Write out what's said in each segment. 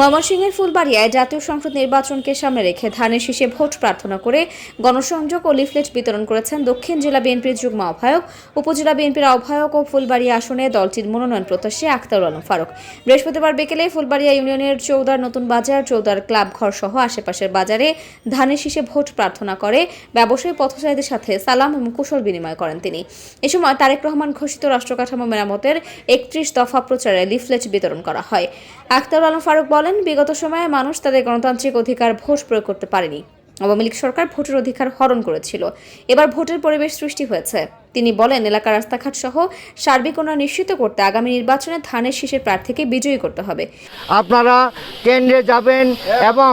ময়মনসিংহের ফুলবাড়িয়ায় জাতীয় সংসদ নির্বাচনকে সামনে রেখে ধানের শীষে ভোট প্রার্থনা করে গণসংযোগ ও লিফলেট বিতরণ করেছেন দক্ষিণ জেলা বিএনপির যুগ্ম আহ্বায়ক, উপজেলা বিএনপির আহ্বায়ক ও ফুলবাড়িয়া আসনে দলটির মনোনয়ন প্রত্যাশী আক্তারুল আলম ফারুক। বৃহস্পতিবার বিকেলে ফুলবাড়িয়া ইউনিয়নের চৌদার নতুন বাজার, চৌদার ক্লাব ঘর সহ আশেপাশের বাজারে ধানের শীষে ভোট প্রার্থনা করে ব্যবসায়ী পথচারীদের সাথে সালাম এবং কুশল বিনিময় করেন তিনি। এ সময় তারেক রহমান ঘোষিত রাষ্ট্রকাঠামো মেরামতের একত্রিশ দফা প্রচারে লিফলেট বিতরণ করা হয়। আখতার আলম ফারুক বলেন, বিগত সময়ে মানুষ তাদের গণতান্ত্রিক অধিকার ভোট প্রয়োগ করতে পারেনি। আওয়ামী লীগ সরকার ভোটের অধিকার হরণ করেছিল। এবার ভোটের পরিবেশ সৃষ্টি হয়েছে। তিনি বলেন এলাকার রাস্তাঘাট সহ সার্বিক উন্নয়ন নিশ্চিত করতে আগামী নির্বাচনে ধানের শীষের প্রার্থীকে বিজয়ী করতে হবে। আপনারা কেন্দ্রে যাবেন এবং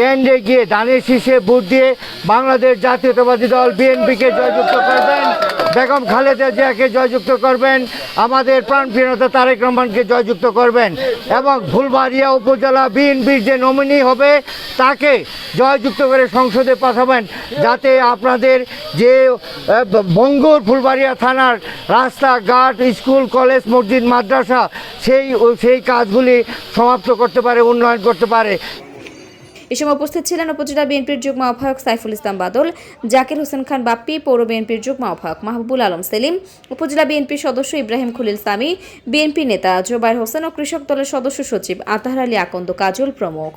কেন্দ্রে গিয়ে ধানের শীষে ভোট দিয়ে বাংলাদেশ জাতীয়তাবাদী দল, বিএনপিকে জয়যুক্ত করবেন। বেগম খালেদা জিয়াকে জয়যুক্ত করবেন, আমাদের প্রাণপ্রিয়তা তারেক রহমানকে জয়যুক্ত করবেন এবং ফুলবাড়িয়া উপজেলা বিএনপির যে নমিনি হবে, তাকে জয়যুক্ত করে সংসদে পাঠাবেন যাতে আপনাদের যে বঙ্গুর ফুলবাড়িয়া থানার রাস্তাঘাট, স্কুল, কলেজ, মসজিদ, মাদ্রাসা, সেই সেই কাজগুলি সমাপ্ত করতে পারে, উন্নয়ন করতে পারে। এ সময় উপস্থিত ছিলেন উপজেলা বিএনপির যুগ্ম আহ্বায়ক সাইফুল ইসলাম বাদল, জাকির হোসেন খান বাপ্পি, পৌর বিএনপির যুগ্ম আহ্বায়ক মাহবুবুল আলম সেলিম, উপজেলা বিএনপির সদস্য ইব্রাহিম খলিল সামি, বিএনপি নেতা জোবাইর হোসেন ও কৃষক দলের সদস্য সচিব আতাহার আলী আকন্দ কাজল প্রমুখ।